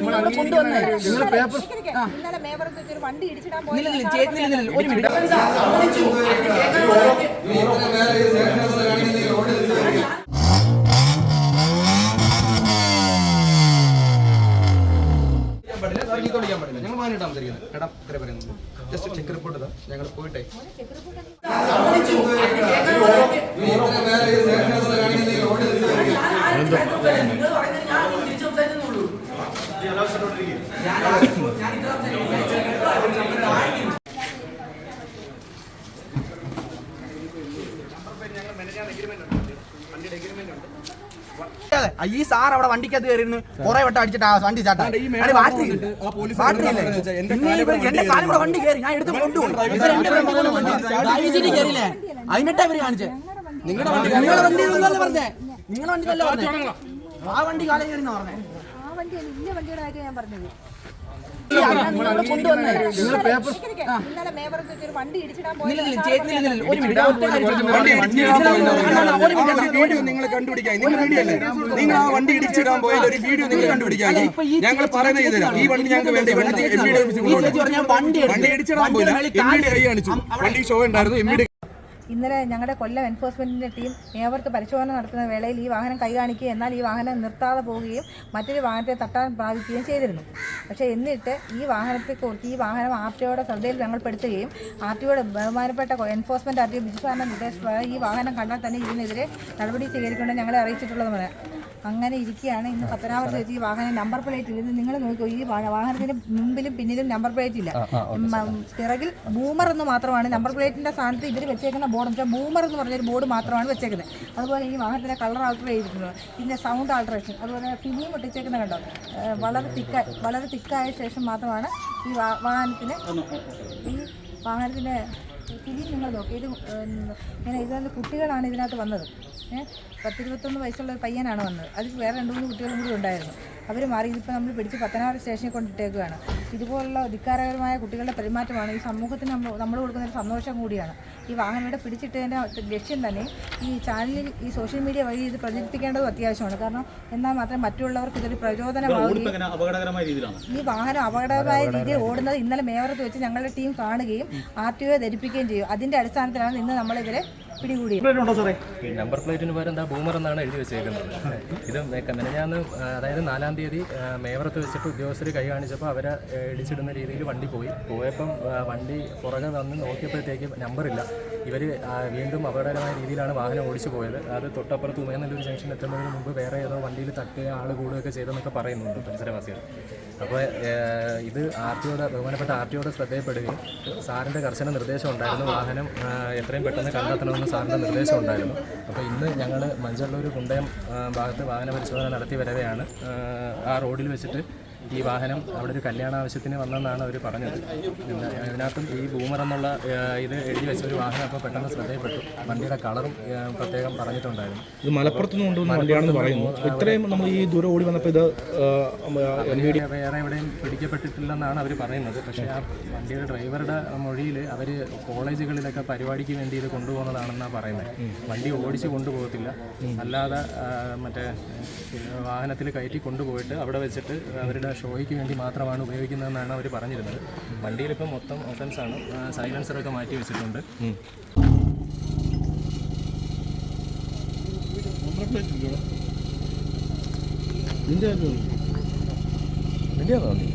നിങ്ങൾ കൊണ്ടുവന്നേ നിങ്ങൾ പേപ്പർ ഇന്നലെ ഒരു വണ്ടി ഇടിച്ചിടാൻ പോയി ഒരു മിനിറ്റ്. ഞങ്ങൾ മാനിട്ടാ സംസാരിക്കുന്നത് എടാ ഇത്ര പറയുന്നത് ജസ്റ്റ് ചെക്ക് റിപ്പോർട്ട് ഞങ്ങൾ പോയിട്ടെ. ഈ സാർ അവിടെ വണ്ടിക്കകത്ത് കയറിയിരുന്നു കുറെ വട്ടം അടിച്ചിട്ട് ആ വണ്ടി ചാട്ടാ. ബാറ്ററി. ബാറ്ററി ഇല്ലേ? എന്റെ കാലം കൂടെ വണ്ടി കയറി ഞാൻ എടുത്ത് കൊണ്ടുപോകും അതിനെട്ടാ ഇവർ കാണിച്ചേ. നിങ്ങളുടെ വണ്ടി നിങ്ങളുടെ വണ്ടി പറഞ്ഞേ? നിങ്ങളുടെ വണ്ടി ആ വണ്ടി കാലം കയറി പറഞ്ഞേ. ഇന്ന വണ്ടിയുടെ കാര്യം ഞാൻ പറഞ്ഞത് ഇന്നലെ ഒരു വണ്ടി ഇടിച്ചിടാൻ നിങ്ങൾ നിങ്ങൾ നിങ്ങൾ ആ വണ്ടി ഇടിച്ചിടാൻ പോയത് ഒരു വീഡിയോ നിങ്ങൾ കണ്ടുപിടിക്കാൻ ഞങ്ങൾ പറയുന്നത് ചെയ്തുതരാം ഈ വണ്ടി ഞങ്ങൾക്ക് വേണ്ടി വണ്ടി വണ്ടി ഇടിച്ചിടാൻ പോയില്ല എം ഡി കൈ കാണിച്ചു വണ്ടി ഷോ ഉണ്ടായിരുന്നു എം ഇന്നലെ ഞങ്ങളുടെ കൊല്ലം എൻഫോഴ്സ്മെന്റിന്റെ ടീം നേവർക്ക് പരിശോധന നടത്തുന്ന വേളയിൽ ഈ വാഹനം കൈ കാണിക്കുകയും എന്നാൽ ഈ വാഹനം നിർത്താതെ പോവുകയും മറ്റൊരു വാഹനത്തെ തട്ടാൻ പ്രാപിക്കുകയും ചെയ്തിരുന്നു. പക്ഷേ എന്നിട്ട് ഈ വാഹനത്തെക്കുറിച്ച് ഈ വാഹനം ആർ ടിഒയുടെ ശ്രദ്ധയിൽ ഞങ്ങൾ പെടുത്തുകയും ആർ ടിഒയുടെ ബഹുമാനപ്പെട്ട എൻഫോഴ്സ്മെന്റ് ആർ ടി ബിജുസാറിന്റെ നിർദ്ദേശപ്രകാരം ഈ വാഹനം കണ്ടാൽ തന്നെ ഇതിനെതിരെ നടപടി സ്വീകരിക്കുമെന്ന് ഞങ്ങളെ അറിയിച്ചിട്ടുള്ളതുമാണ് അങ്ങനെ ഇരിക്കുകയാണ്. ഇന്ന് പത്തനാപുരത്ത് വെച്ച് ഈ വാഹനം നമ്പർ പ്ലേറ്റ് ഇരുന്ന് നിങ്ങൾ നോക്കൂ. ഈ വാഹനത്തിന് മുമ്പിലും പിന്നിലും നമ്പർ പ്ലേറ്റ് ഇല്ല. പിറകിൽ ബൂമർ എന്ന് മാത്രമാണ്. നമ്പർ പ്ലേറ്റിന്റെ സ്ഥാനത്ത് ഇവർ വെച്ചേക്കുന്ന ബോർഡ് വെച്ചാൽ ബൂമർ എന്ന് പറഞ്ഞൊരു ബോർഡ് മാത്രമാണ് വെച്ചേക്കുന്നത്. അതുപോലെ ഈ വാഹനത്തിന്റെ കളർ ആൾട്ടർ ചെയ്തിട്ടുണ്ട്. പിന്നെ സൗണ്ട് ആൾട്ടറേഷൻ. അതുപോലെ ഫിലിം ഒട്ടിച്ചേക്കുന്ന കണ്ടോ? വളരെ തിക്കായി വളരെ തിക്കായ ശേഷം മാത്രമാണ് ഈ വാഹനത്തിന് ഈ വാഹനത്തിന്റെ ഫിലിം നിങ്ങൾ നോക്കി. ഇത് ഇങ്ങനെ വന്ന് കുട്ടികളാണ് ഇതിനകത്ത് വന്നത്. ഏഹ് പത്തിരുപത്തൊന്ന് വയസ്സുള്ള ഒരു പയ്യനാണ് വന്നത്. അതിൽ വേറെ രണ്ട് മൂന്ന് കുട്ടികളും കൂടി ഉണ്ടായിരുന്നു. അവർ മാറി. ഇതിപ്പോൾ നമ്മൾ പിടിച്ച് പത്തനാപുരം സ്റ്റേഷനിൽ കൊണ്ടിട്ടേക്കുകയാണ് ഇതുപോലുള്ള ധിക്കാരപരമായ കുട്ടികളുടെ പെരുമാറ്റമാണ് ഈ സമൂഹത്തിന് നമ്മൾ നമ്മൾ കൊടുക്കുന്ന ഒരു സന്തോഷം കൂടിയാണ്. ഈ വാഹനം ഇവിടെ പിടിച്ചിട്ടതിന്റെ ലക്ഷ്യം തന്നെ ഈ ചാനലിൽ ഈ സോഷ്യൽ മീഡിയ വഴി ഇത് പ്രചരിപ്പിക്കേണ്ടതും അത്യാവശ്യമാണ്. കാരണം എന്നാൽ മാത്രമേ മറ്റുള്ളവർക്ക് ഇതൊരു പ്രചോദനമാവുകയും ഈ വാഹനം അപകടകരമായ രീതിയിൽ ഓടുന്നത് ഇന്നലെ മേവറത്ത് വെച്ച് ഞങ്ങളുടെ ടീം കാണുകയും ആർ ടി ഒ ധരിപ്പിക്കുകയും ചെയ്യും. അതിന്റെ അടിസ്ഥാനത്തിലാണ് ഇന്ന് നമ്മളിവരെ നമ്പർ പ്ലേറ്റിന് പകരം എന്താ ബൂമർ എന്നാണ് എഴുതി വെച്ചേക്കുന്നത്. ഇത് മെനഞ്ഞാന്ന് അതായത് നാലാം തീയതി മേവറത്ത് വെച്ചിട്ട് ഉദ്യോഗസ്ഥർ കൈ കാണിച്ചപ്പോൾ അവരെ ഇടിച്ചിടുന്ന രീതിയിൽ വണ്ടി പോയി. പോയപ്പം വണ്ടി പുറകെ വന്ന് നോക്കിയപ്പോഴത്തേക്ക് നമ്പറില്ല ഇവർ വീണ്ടും അപകടകരമായ രീതിയിലാണ് വാഹനം ഓടിച്ചു പോയത്. അത് തൊട്ടപ്പുറത്ത് ഉമയനല്ലൂർ ജംഗ്ഷൻ എത്തുന്നതിന് മുമ്പ് വേറെ ഏതോ വണ്ടിയിൽ തട്ടുക ആൾ കൂടുകയൊക്കെ ചെയ്തെന്നൊക്കെ പറയുന്നുണ്ട് പരിസരവാസികൾ അപ്പോൾ ഇത് ആർ ടിയോടെ ബഹുമാനപ്പെട്ട ആർ ടിയോടെ ശ്രദ്ധയിൽപ്പെടുകയും സാറിന്റെ കർശന നിർദ്ദേശം ഉണ്ടായിരുന്നു വാഹനം എത്രയും പെട്ടെന്ന് കണ്ടെത്തണമെന്ന് സാറിന്റെ നിർദ്ദേശം ഉണ്ടായിരുന്നു അപ്പോൾ ഇന്ന് ഞങ്ങൾ മഞ്ചള്ളൂർ കുണ്ടയം ഭാഗത്ത് വാഹന പരിശോധന നടത്തി വരവെയാണ് ആ റോഡിൽ വെച്ചിട്ട് ഈ വാഹനം അവിടെ ഒരു കല്യാണ ആവശ്യത്തിന് വന്നെന്നാണ് അവർ പറഞ്ഞത്. അതിനകത്തും ഈ ബൂമർ എന്നുള്ള ഇത് എഴുതി വെച്ച ഒരു വാഹനം അപ്പോൾ പെട്ടെന്ന് ശ്രദ്ധയിൽപ്പെട്ടു. വണ്ടിയുടെ കളറും പ്രത്യേകം പറഞ്ഞിട്ടുണ്ടായിരുന്നു. ഇത് മലപ്പുറത്ത് നിന്ന് കൊണ്ടുവന്ന വണ്ടിയാണെന്ന് പറയുന്നു. ഇത്രയും നമ്മൾ ഈ ദൂരം ഓടി വന്നപ്പോൾ ഇത് വേറെ എവിടെയും പിടിക്കപ്പെട്ടിട്ടില്ലെന്നാണ് അവർ പറയുന്നത്. പക്ഷേ ആ വണ്ടിയുടെ ഡ്രൈവറുടെ മൊഴിയിൽ അവർ കോളേജുകളിലൊക്കെ പരിപാടിക്ക് വേണ്ടി ഇത് കൊണ്ടുപോകുന്നതാണെന്നാണ് പറയുന്നത്. വണ്ടി ഓടിച്ച് കൊണ്ടുപോകത്തില്ല. അല്ലാതെ മറ്റേ വാഹനത്തിൽ കയറ്റി കൊണ്ടുപോയിട്ട് അവിടെ വെച്ചിട്ട് അവരുടെ ഷോയ്ക്ക് വേണ്ടി മാത്രമാണ് ഉപയോഗിക്കുന്നതെന്നാണ് അവർ പറഞ്ഞിരുന്നത്. വണ്ടിയിലിപ്പം മൊത്തം ഒഫൻസാണ് സൈലൻസറൊക്കെ മാറ്റി വെച്ചിട്ടുണ്ട്. നിന്റെ ഇന്ത്യ തോന്നി